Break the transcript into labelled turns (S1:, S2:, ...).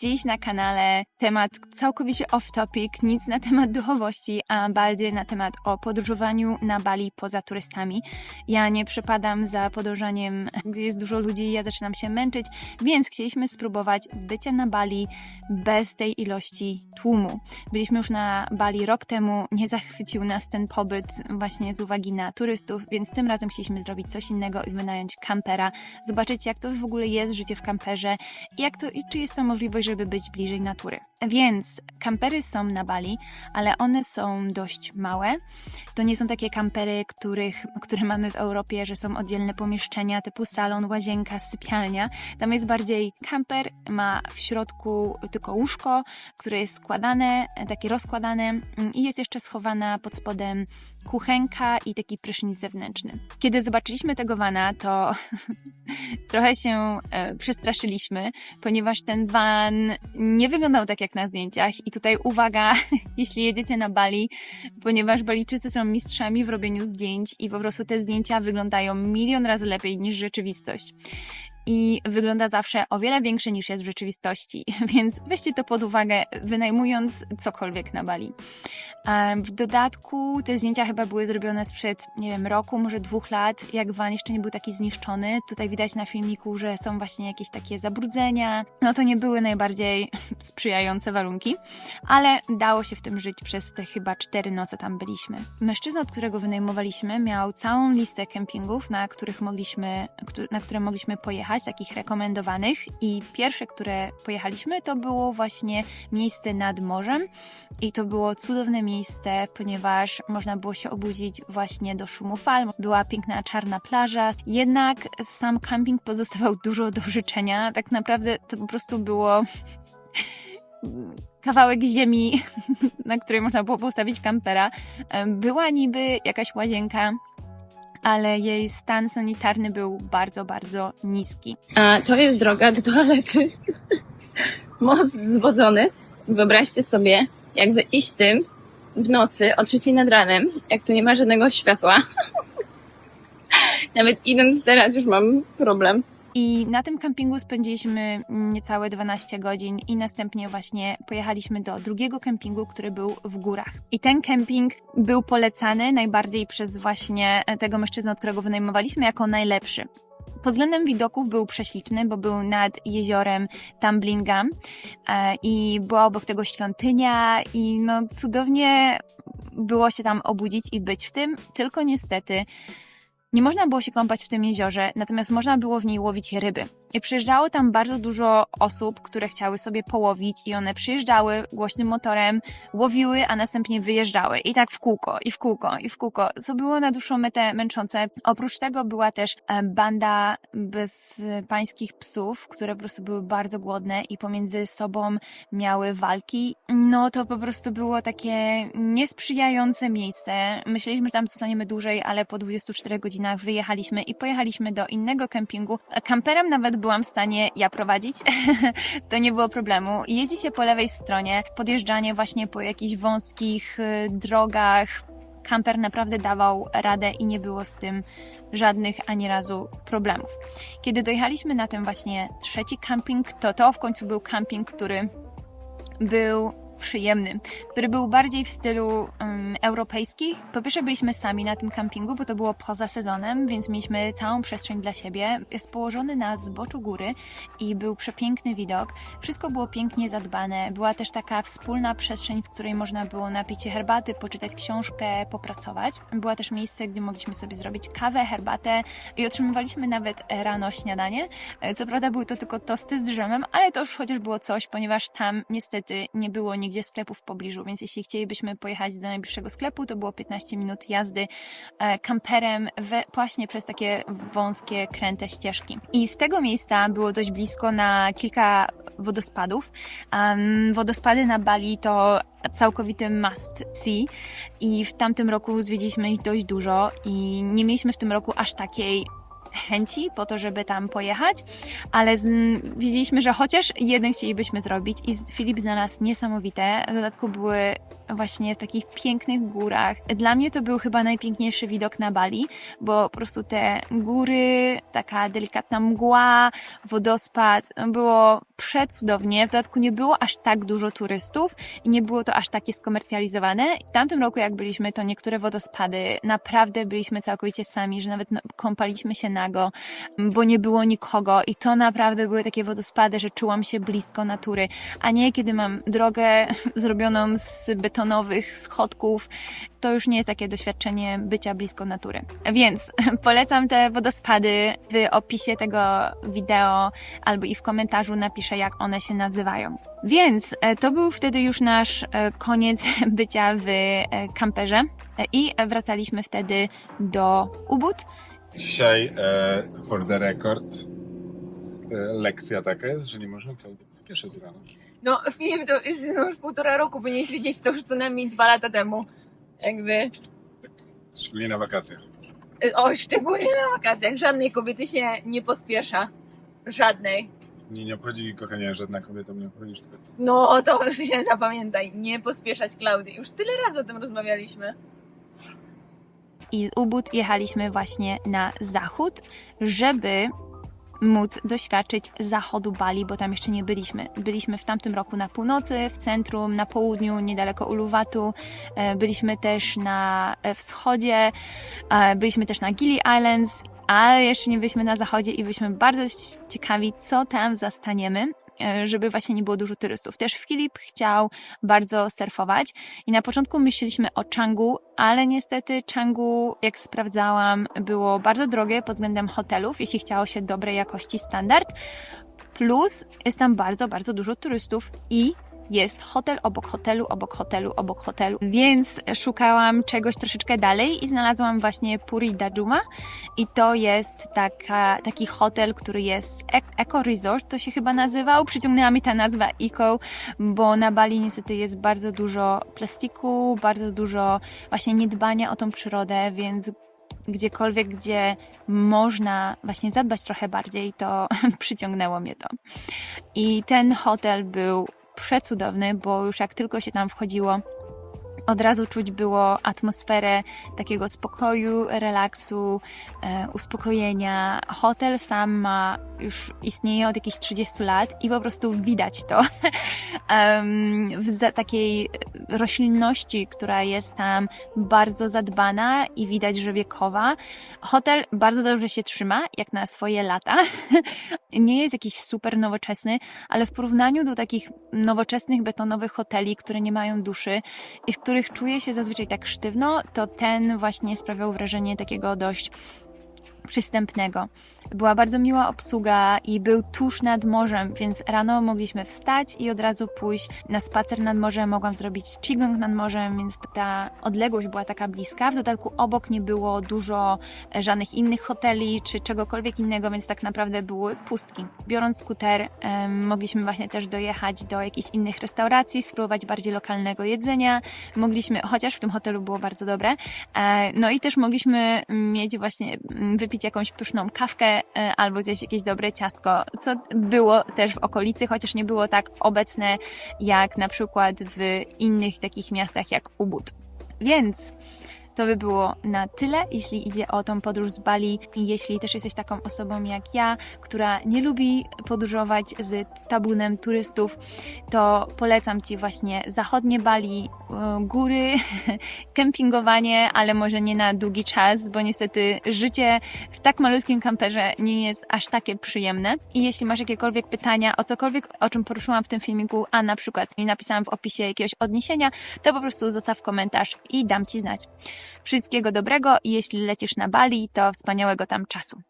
S1: Dziś na kanale temat całkowicie off-topic, nic na temat duchowości, a bardziej na temat o podróżowaniu na Bali poza turystami. Ja nie przepadam za podróżaniem, gdzie jest dużo ludzi ja zaczynam się męczyć, więc chcieliśmy spróbować bycia na Bali bez tej ilości tłumu. Byliśmy już na Bali rok temu, nie zachwycił nas ten pobyt właśnie z uwagi na turystów, więc tym razem chcieliśmy zrobić coś innego i wynająć kampera, zobaczyć jak to w ogóle jest życie w kamperze jak to, i czy jest tam możliwość, żeby być bliżej natury. Więc kampery są na Bali, ale one są dość małe. To nie są takie kampery, których, które mamy w Europie, że są oddzielne pomieszczenia typu salon, łazienka, sypialnia. Tam jest bardziej kamper, ma w środku tylko łóżko, które jest składane, takie rozkładane mm, i jest jeszcze schowana pod spodem kuchenka i taki prysznic zewnętrzny. Kiedy zobaczyliśmy tego vana, to trochę się e, przestraszyliśmy, ponieważ ten van nie wyglądał tak jak na zdjęciach. I tutaj uwaga, jeśli jedziecie na Bali, ponieważ Balijczycy są mistrzami w robieniu zdjęć i po prostu te zdjęcia wyglądają milion razy lepiej niż rzeczywistość i wygląda zawsze o wiele większy niż jest w rzeczywistości, więc weźcie to pod uwagę, wynajmując cokolwiek na Bali. W dodatku te zdjęcia chyba były zrobione sprzed, nie wiem, roku, może dwóch lat, jak van jeszcze nie był taki zniszczony. Tutaj widać na filmiku, że są właśnie jakieś takie zabrudzenia. No to nie były najbardziej sprzyjające warunki, ale dało się w tym żyć przez te chyba cztery noce tam byliśmy. Mężczyzna, od którego wynajmowaliśmy, miał całą listę kempingów, na których mogliśmy, na które mogliśmy pojechać, takich rekomendowanych i pierwsze, które pojechaliśmy, to było właśnie miejsce nad morzem i to było cudowne miejsce, ponieważ można było się obudzić właśnie do szumu fal. Była piękna czarna plaża, jednak sam camping pozostawał dużo do życzenia. Tak naprawdę to po prostu było kawałek ziemi, na której można było postawić kampera. Była niby jakaś łazienka, ale jej stan sanitarny był bardzo, bardzo niski.
S2: A to jest droga do toalety. Most zwodzony. Wyobraźcie sobie, jakby iść tym w nocy o trzeciej nad ranem, jak tu nie ma żadnego światła. Nawet idąc teraz już mam problem.
S1: I na tym kampingu spędziliśmy niecałe 12 godzin i następnie właśnie pojechaliśmy do drugiego kempingu, który był w górach. I ten kemping był polecany najbardziej przez właśnie tego mężczyznę, od którego wynajmowaliśmy, jako najlepszy. Pod względem widoków był prześliczny, bo był nad jeziorem Tamblingam e, i była obok tego świątynia i no cudownie było się tam obudzić i być w tym, tylko niestety nie można było się kąpać w tym jeziorze, natomiast można było w niej łowić ryby. I przyjeżdżało tam bardzo dużo osób, które chciały sobie połowić i one przyjeżdżały głośnym motorem, łowiły, a następnie wyjeżdżały. I tak w kółko, i w kółko, i w kółko. Co było na dłuższą metę męczące. Oprócz tego była też e, banda bezpańskich psów, które po prostu były bardzo głodne i pomiędzy sobą miały walki. No to po prostu było takie niesprzyjające miejsce. Myśleliśmy, że tam zostaniemy dłużej, ale po 24 godzinach wyjechaliśmy i pojechaliśmy do innego kempingu. Kamperem nawet byłam w stanie ja prowadzić. to nie było problemu. Jeździ się po lewej stronie, podjeżdżanie właśnie po jakichś wąskich y, drogach. Kamper naprawdę dawał radę i nie było z tym żadnych ani razu problemów. Kiedy dojechaliśmy na ten właśnie trzeci camping, to to w końcu był camping, który był przyjemny, który był bardziej w stylu um, europejskich. Po pierwsze byliśmy sami na tym kampingu, bo to było poza sezonem, więc mieliśmy całą przestrzeń dla siebie. Jest położony na zboczu góry i był przepiękny widok. Wszystko było pięknie zadbane. Była też taka wspólna przestrzeń, w której można było napić się herbaty, poczytać książkę, popracować. Była też miejsce, gdzie mogliśmy sobie zrobić kawę, herbatę i otrzymywaliśmy nawet rano śniadanie. E, Co prawda były to tylko tosty z drzemem, ale to już chociaż było coś, ponieważ tam niestety nie było nigdzie sklepów w pobliżu, więc jeśli chcielibyśmy pojechać do najbliższego sklepu, to było 15 minut jazdy e, kamperem we, właśnie przez takie wąskie, kręte ścieżki. I z tego miejsca było dość blisko na kilka wodospadów. Um, wodospady na Bali to całkowity must see i w tamtym roku zwiedziliśmy ich dość dużo i nie mieliśmy w tym roku aż takiej chęci po to, żeby tam pojechać, ale z, widzieliśmy, że chociaż jeden chcielibyśmy zrobić i Filip znalazł niesamowite. W dodatku były właśnie w takich pięknych górach. Dla mnie to był chyba najpiękniejszy widok na Bali, bo po prostu te góry, taka delikatna mgła, wodospad, było przecudownie. W dodatku nie było aż tak dużo turystów i nie było to aż takie skomercjalizowane. W tamtym roku, jak byliśmy, to niektóre wodospady naprawdę byliśmy całkowicie sami, że nawet no, kąpaliśmy się nago, bo nie było nikogo i to naprawdę były takie wodospady, że czułam się blisko natury, a nie kiedy mam drogę zrobioną z betonowych schodków. To już nie jest takie doświadczenie bycia blisko natury. Więc polecam te wodospady. W opisie tego wideo albo i w komentarzu napiszę, jak one się nazywają. Więc e, to był wtedy już nasz e, koniec bycia w e, kamperze i wracaliśmy wtedy do Ubud.
S3: Dzisiaj, e, for the record, lekcja taka jest, że nie można Klaudii spieszać rano.
S2: No, film to już, no, już półtora roku, powinieneś wiedzieć to już co najmniej dwa lata temu. Jakby,
S3: Szczególnie na wakacjach.
S2: o, szczególnie na wakacjach, żadnej kobiety się nie pospiesza. Żadnej.
S3: Nie, nie obchodzi, kochanie, żadna kobieta mnie obchodzisz tylko ty.
S2: No, o to się zapamiętaj, nie pospieszać Klaudii. Już tyle razy o tym rozmawialiśmy.
S1: i z Ubud jechaliśmy właśnie na zachód, żeby móc doświadczyć zachodu Bali, bo tam jeszcze nie byliśmy. Byliśmy w tamtym roku na północy, w centrum, na południu, niedaleko Uluwatu. E, Byliśmy też na e, wschodzie, e, byliśmy też na Gili Islands, ale jeszcze nie byliśmy na zachodzie i byliśmy bardzo ciekawi, co tam zastaniemy, żeby właśnie nie było dużo turystów. Też Filip chciał bardzo surfować i na początku myśleliśmy o Changu, ale niestety Changu, jak sprawdzałam, było bardzo drogie pod względem hotelów, jeśli chciało się dobrej jakości standard. Plus jest tam bardzo, bardzo dużo turystów i jest hotel obok hotelu, obok hotelu, obok hotelu. Więc szukałam czegoś troszeczkę dalej i znalazłam właśnie Puri Dajuma i to jest taka, taki hotel, który jest Eco Resort, to się chyba nazywał. Przyciągnęła mi ta nazwa Eco, bo na Bali niestety jest bardzo dużo plastiku, bardzo dużo właśnie niedbania o tą przyrodę, więc gdziekolwiek, gdzie można właśnie zadbać trochę bardziej, to przyciągnęło mnie to. I ten hotel był przecudowny, bo już jak tylko się tam wchodziło, od razu czuć było atmosferę takiego spokoju, relaksu, e, uspokojenia. Hotel sam ma już istnieje od jakichś 30 lat i po prostu widać to w takiej roślinności, która jest tam bardzo zadbana i widać, że wiekowa. Hotel bardzo dobrze się trzyma, jak na swoje lata. Nie jest jakiś super nowoczesny, ale w porównaniu do takich nowoczesnych betonowych hoteli, które nie mają duszy i w których czuje się zazwyczaj tak sztywno, to ten właśnie sprawiał wrażenie takiego dość przystępnego. Była bardzo miła obsługa i był tuż nad morzem, więc rano mogliśmy wstać i od razu pójść na spacer nad morzem. Mogłam zrobić qigong nad morzem, więc ta odległość była taka bliska. W dodatku obok nie było dużo e, żadnych innych hoteli czy czegokolwiek innego, więc tak naprawdę były pustki. Biorąc skuter, mogliśmy właśnie też dojechać do jakichś innych restauracji, spróbować bardziej lokalnego jedzenia. Mogliśmy, chociaż w tym hotelu było bardzo dobre, e, no i też mogliśmy mieć właśnie, mm, wypić jakąś pyszną kawkę e, albo zjeść jakieś dobre ciastko, co było też w okolicy, chociaż nie było tak obecne jak na przykład w innych takich miastach jak Ubud. Więc to by było na tyle, jeśli idzie o tą podróż z Bali. Jeśli też jesteś taką osobą jak ja, która nie lubi podróżować z tabunem turystów, to polecam Ci właśnie zachodnie Bali, góry, kempingowanie, ale może nie na długi czas, bo niestety życie w tak malutkim kamperze nie jest aż takie przyjemne. I jeśli masz jakiekolwiek pytania o cokolwiek, o czym poruszyłam w tym filmiku, a na przykład nie napisałam w opisie jakiegoś odniesienia, to po prostu zostaw komentarz i dam Ci znać. Wszystkiego dobrego i jeśli lecisz na Bali, to wspaniałego tam czasu.